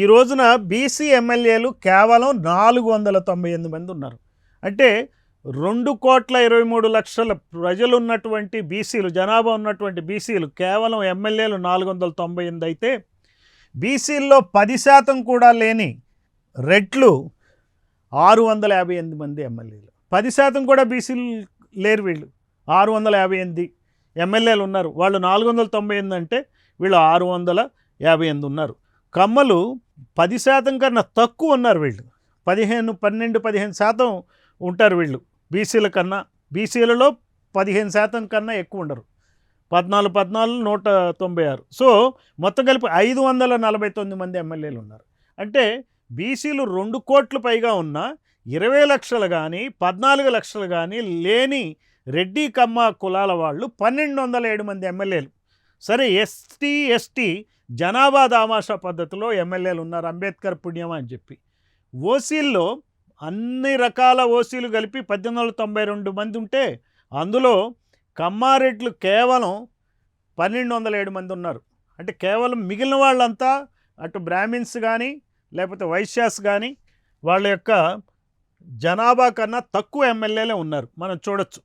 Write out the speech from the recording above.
ఈ రోజున బీసీ ఎమ్మెల్యేలు కేవలం నాలుగు వందల తొంభై ఎనిమిది మంది ఉన్నారు. అంటే రెండు కోట్ల ఇరవై మూడు లక్షల ప్రజలు ఉన్నటువంటి బీసీలు జనాభా ఉన్నటువంటి బీసీలు కేవలం ఎమ్మెల్యేలు నాలుగు వందల తొంభై ఎనిమిది అయితే బీసీల్లో పది శాతం కూడా లేని రెట్లు ఆరు వందల యాభై ఎనిమిది మంది ఎమ్మెల్యేలు. పది శాతం కూడా బీసీలు లేరు వీళ్ళు. ఆరు వందల యాభై ఎనిమిది ఎమ్మెల్యేలు ఉన్నారు. వాళ్ళు నాలుగు వందల తొంభై ఎనిమిది అంటే వీళ్ళు ఆరు వందల యాభై ఎనిమిది ఉన్నారు. కమ్మలు పది శాతం కన్నా తక్కువ ఉన్నారు వీళ్ళు. పదిహేను పన్నెండు పదిహేను శాతం ఉంటారు వీళ్ళు. బీసీల కన్నా బీసీలలో పదిహేను శాతం కన్నా ఎక్కువ ఉండరు. పద్నాలుగు పద్నాలుగు నూట తొంభై ఆరు. సో మొత్తం కలిపి ఐదు వందల నలభై తొమ్మిది మంది ఎమ్మెల్యేలు ఉన్నారు. అంటే బీసీలు రెండు కోట్లు పైగా ఉన్న ఇరవై లక్షలు కానీ పద్నాలుగు లక్షలు కానీ లేని రెడ్డి కమ్మ కులాల వాళ్ళు పన్నెండు వందల ఏడు మంది ఎమ్మెల్యేలు. సరే ఎస్టీ ఎస్టీ జనాభా దామాషా పద్ధతిలో ఎమ్మెల్యేలు ఉన్నారు అంబేద్కర్ పుణ్యం అని చెప్పి. ఓసీల్లో అన్ని రకాల ఓసీలు కలిపి పద్దెనిమిది వందల తొంభై రెండు మంది ఉంటే అందులో కమ్మారెడ్లు కేవలం పన్నెండు వందల ఏడు మంది ఉన్నారు. అంటే కేవలం మిగిలిన వాళ్ళంతా అటు బ్రాహ్మిన్స్ కానీ లేకపోతే వైశ్యాస్ కానీ వాళ్ళ యొక్క జనాభా కన్నా తక్కువ ఎమ్మెల్యేలే ఉన్నారు. మనం చూడొచ్చు.